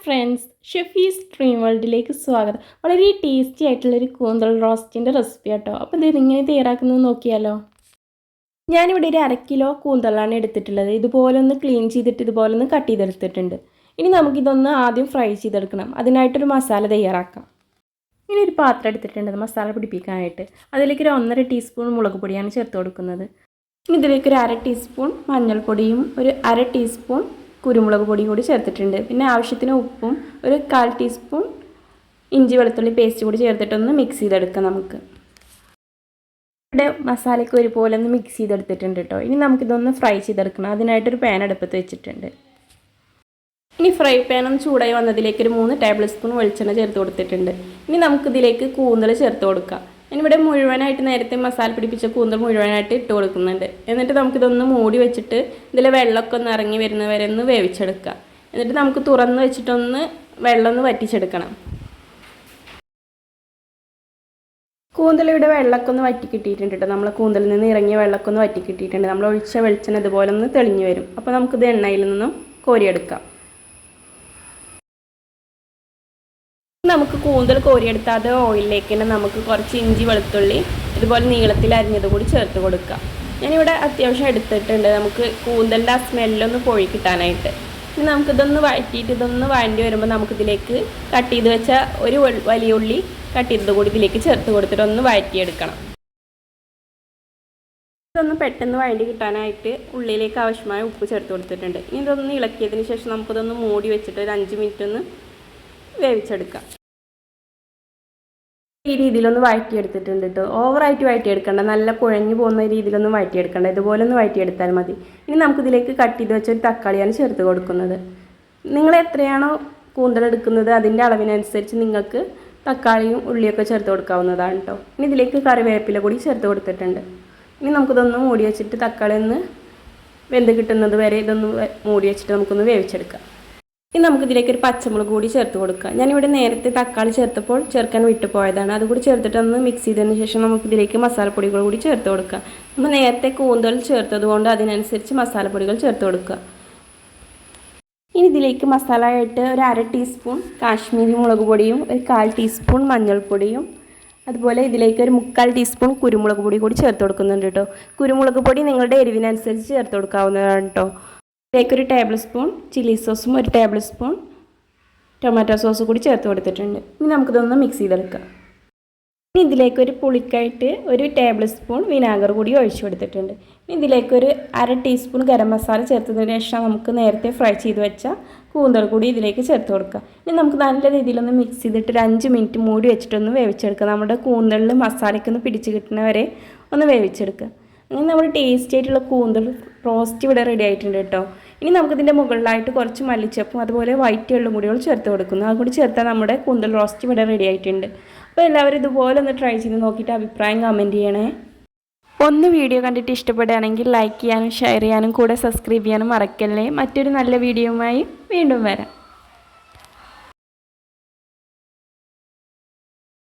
Friends ഷെഫീസ് dream വേൾഡിലേക്ക് സ്വാഗതം. വളരെ ടേസ്റ്റി ആയിട്ടുള്ളൊരു കൂന്തൽ റോസ്റ്റിന്റെ റെസിപ്പി കേട്ടോ അപ്പോൾ ഇത് ഇങ്ങനെ തയ്യാറാക്കുന്നത് നോക്കിയാലോ? ഞാനിവിടെ ഒരു അര കിലോ കൂന്തളാണ് എടുത്തിട്ടുള്ളത്. ഇതുപോലെ ഒന്ന് ക്ലീൻ ചെയ്തിട്ട് ഇതുപോലെ ഒന്ന് കട്ട് ചെയ്തെടുത്തിട്ടുണ്ട്. ഇനി നമുക്കിതൊന്ന് ആദ്യം ഫ്രൈ ചെയ്തെടുക്കണം. അതിനായിട്ടൊരു മസാല തയ്യാറാക്കാം. ഇനി ഒരു പാത്രം എടുത്തിട്ടുണ്ട് മസാല പിടിപ്പിക്കാനായിട്ട്. അതിലേക്ക് ഒരു ഒന്നര ടീസ്പൂൺ മുളക് പൊടിയാണ് ചേർത്ത് കൊടുക്കുന്നത്. ഇനി ഇതിലേക്ക് ഒരു അര ടീസ്പൂൺ മഞ്ഞൾപ്പൊടിയും ഒരു അര ടീസ്പൂൺ കുരുമുളക് പൊടിയും കൂടി ചേർത്തിട്ടുണ്ട്. പിന്നെ ആവശ്യത്തിന് ഉപ്പും ഒരു കാൽ ടീസ്പൂൺ ഇഞ്ചി വെളുത്തുള്ളി പേസ്റ്റ് കൂടി ചേർത്തിട്ടൊന്ന് മിക്സ് ചെയ്തെടുക്കാം നമുക്ക്. ഇവിടെ മസാലയ്ക്ക് ഒരുപോലെ ഒന്ന് മിക്സ് ചെയ്തെടുത്തിട്ടുണ്ട് കേട്ടോ ഇനി നമുക്കിതൊന്ന് ഫ്രൈ ചെയ്തെടുക്കണം. അതിനായിട്ടൊരു പാൻ അടുപ്പത്ത് വെച്ചിട്ടുണ്ട്. ഇനി ഫ്രൈ പാൻ ഒന്ന് ചൂടായി വന്നതിലേക്ക് ഒരു മൂന്ന് ടേബിൾ സ്പൂൺ വെളിച്ചെണ്ണ ചേർത്ത് കൊടുത്തിട്ടുണ്ട്. ഇനി നമുക്കിതിലേക്ക് കൂന്തൽ ചേർത്ത് കൊടുക്കാം. ഞാനിവിടെ മുഴുവനായിട്ട് നേരത്തെ മസാല പിടിപ്പിച്ച കൂന്തൽ മുഴുവനായിട്ട് ഇട്ട് കൊടുക്കുന്നുണ്ട്. എന്നിട്ട് നമുക്കിതൊന്ന് മൂടി വെച്ചിട്ട് ഇതിലെ വെള്ളമൊക്കെ ഒന്ന് ഇറങ്ങി വരുന്ന വരെ ഒന്ന് വേവിച്ചെടുക്കുക. എന്നിട്ട് നമുക്ക് തുറന്ന് വെച്ചിട്ടൊന്ന് വെള്ളം ഒന്ന് വറ്റിച്ചെടുക്കണം. കൂന്തലിവിടെ വെള്ളമൊക്കെ ഒന്ന് വറ്റി കിട്ടിയിട്ടുണ്ട് കേട്ടോ. നമ്മൾ കൂന്തലിൽ നിന്ന് ഇറങ്ങിയ വെള്ളമൊക്കെ ഒന്ന് വറ്റി കിട്ടിയിട്ടുണ്ട്. നമ്മൾ ഒഴിച്ച വെളിച്ചെണ്ണ ഇതുപോലെ ഒന്ന് തെളിഞ്ഞു വരും. അപ്പോൾ നമുക്കിത് എണ്ണയിൽ നിന്നും കോരിയെടുക്കാം. നമുക്ക് കൂന്തൽ കോരിയെടുത്ത അത് ഓയിലിലേക്ക് തന്നെ നമുക്ക് കുറച്ച് ഇഞ്ചി വെളുത്തുള്ളി ഇതുപോലെ നീളത്തിൽ അരിഞ്ഞത് കൂടി ചേർത്ത് കൊടുക്കുക. ഞാനിവിടെ അത്യാവശ്യം എടുത്തിട്ടുണ്ട് നമുക്ക് കൂന്തലിന്റെ ആ സ്മെല്ലൊന്ന് പോയി കിട്ടാനായിട്ട്. ഇനി നമുക്കിതൊന്ന് വഴറ്റിയിട്ട് ഇതൊന്ന് വഴണ്ടി വരുമ്പോൾ നമുക്കിതിലേക്ക് കട്ട് ചെയ്ത് വെച്ച ഒരു വലിയ ഉള്ളി കട്ട് ചെയ്തത് കൂടി ഇതിലേക്ക് ചേർത്ത് കൊടുത്തിട്ട് ഒന്ന് വഴറ്റിയെടുക്കണം. ഇതൊന്ന് പെട്ടെന്ന് വഴണ്ടി കിട്ടാനായിട്ട് ഉള്ളിലേക്ക് ആവശ്യമായ ഉപ്പ് ചേർത്ത് കൊടുത്തിട്ടുണ്ട്. ഇനി ഇതൊന്ന് ഇളക്കിയതിന് ശേഷം നമുക്കിതൊന്ന് മൂടി വെച്ചിട്ട് ഒരു അഞ്ച് മിനിറ്റ് ഒന്ന് വേവിച്ചെടുക്കാം. ഈ രീതിയിലൊന്ന് വഴറ്റിയെടുത്തിട്ടുണ്ട് കേട്ടോ ഓവറായിട്ട് വഴറ്റിയെടുക്കണ്ട. നല്ല കുഴഞ്ഞു പോകുന്ന രീതിയിലൊന്ന് വഴറ്റിയെടുക്കണ്ട. ഇതുപോലെ ഒന്ന് വഴറ്റിയെടുത്താൽ മതി. ഇനി നമുക്കിതിലേക്ക് കട്ട് ചെയ്ത് വെച്ചൊരു തക്കാളിയാണ് ചേർത്ത് കൊടുക്കുന്നത്. നിങ്ങൾ എത്രയാണോ കൂന്തലെടുക്കുന്നത് അതിന്റെ അളവിനനുസരിച്ച് നിങ്ങൾക്ക് തക്കാളിയും ഉള്ളിയൊക്കെ ചേർത്ത് കൊടുക്കാവുന്നതാണ് കേട്ടോ ഇനി ഇതിലേക്ക് കറിവേപ്പില കൂടി ചേർത്ത് കൊടുത്തിട്ടുണ്ട്. ഇനി നമുക്കിതൊന്ന് മൂടി വെച്ചിട്ട് തക്കാളി ഒന്ന് വെന്ത് കിട്ടുന്നത് വരെ ഇതൊന്ന് മൂടി വെച്ചിട്ട് നമുക്കൊന്ന് വേവിച്ചെടുക്കാം. ഇനി നമുക്കിതിലേക്ക് ഒരു പച്ചമുളക് കൂടി ചേർത്ത് കൊടുക്കാം. ഞാനിവിടെ നേരത്തെ തക്കാളി ചേർത്തപ്പോൾ ചേർക്കാൻ വിട്ടു പോയതാണ് അതുകൂടി ചേർത്തിട്ട് ഒന്ന് മിക്സ് ചെയ്തതിന് ശേഷം നമുക്കിതിലേക്ക് മസാലപ്പൊടികൾ കൂടി ചേർത്ത് കൊടുക്കാം. നമ്മൾ നേരത്തെ കൂന്തൽ ചേർത്തതുകൊണ്ട് അതിനനുസരിച്ച് മസാലപ്പൊടികൾ ചേർത്ത് കൊടുക്കുക. ഇനി ഇതിലേക്ക് മസാല ആയിട്ട് ഒരു അര ടീസ്പൂൺ കാശ്മീരി മുളക് പൊടിയും ഒരു കാൽ ടീസ്പൂൺ മഞ്ഞൾപ്പൊടിയും അതുപോലെ ഇതിലേക്ക് ഒരു മുക്കാൽ ടീസ്പൂൺ കുരുമുളക് പൊടി കൂടി ചേർത്ത് കൊടുക്കുന്നുണ്ട് കേട്ടോ കുരുമുളക് പൊടി നിങ്ങളുടെ എരിവിനനുസരിച്ച് ചേർത്ത് കൊടുക്കാവുന്നതാണ് കേട്ടോ ഇതിലേക്ക് ഒരു ടേബിൾ സ്പൂൺ ചില്ലി സോസും ഒരു ടേബിൾ സ്പൂൺ ടൊമാറ്റോ സോസ് കൂടി ചേർത്ത് കൊടുത്തിട്ടുണ്ട്. ഇനി നമുക്കിതൊന്ന് മിക്സ് ചെയ്തെടുക്കാം. ഇനി ഇതിലേക്ക് ഒരു പുളിക്കായിട്ട് ഒരു ടേബിൾ സ്പൂൺ വിനാഗർ കൂടി ഒഴിച്ചു കൊടുത്തിട്ടുണ്ട്. ഇനി ഇതിലേക്ക് ഒരു അര ടീസ്പൂൺ ഗരം മസാല ചേർത്തതിന് ശേഷം നമുക്ക് നേരത്തെ ഫ്രൈ ചെയ്ത് വെച്ച കൂന്തൽ കൂടി ഇതിലേക്ക് ചേർത്ത് കൊടുക്കാം. ഇനി നമുക്ക് നല്ല രീതിയിലൊന്ന് മിക്സ് ചെയ്തിട്ട് ഒരു അഞ്ച് മിനിറ്റ് മൂടി വെച്ചിട്ടൊന്ന് വേവിച്ചെടുക്കുക നമ്മുടെ കൂന്തലിൽ മസാലയ്ക്കൊന്ന് പിടിച്ച് കിട്ടുന്നവരെ ഒന്ന് വേവിച്ചെടുക്കുക അങ്ങനെ നമ്മുടെ ടേസ്റ്റി ആയിട്ടുള്ള കൂന്തൽ റോസ്റ്റ് ഇവിടെ റെഡി ആയിട്ടുണ്ട് കേട്ടോ. ഇനി നമുക്കിതിന്റെ മുകളിലായിട്ട് കുറച്ച് മല്ലിച്ചപ്പും അതുപോലെ വൈറ്റ് എള്ളും കൂടി ചേർത്ത് കൊടുക്കുന്നു. അതുകൂടി ചേർത്താൽ നമ്മുടെ കൂന്തൽ റോസ്റ്റ് ഇവിടെ റെഡി ആയിട്ടുണ്ട്. അപ്പോൾ എല്ലാവരും ഇതുപോലെ ഒന്ന് ട്രൈ ചെയ്ത് നോക്കിയിട്ട് അഭിപ്രായം കമന്റ് ചെയ്യണേ. ഒന്ന് വീഡിയോ കണ്ടിട്ട് ഇഷ്ടപ്പെടുകയാണെങ്കിൽ ലൈക്ക് ചെയ്യാനും ഷെയർ ചെയ്യാനും കൂടെ സബ്സ്ക്രൈബ് ചെയ്യാനും മറക്കല്ലേ? മറ്റൊരു നല്ല വീഡിയോയുമായി വീണ്ടും വരാം.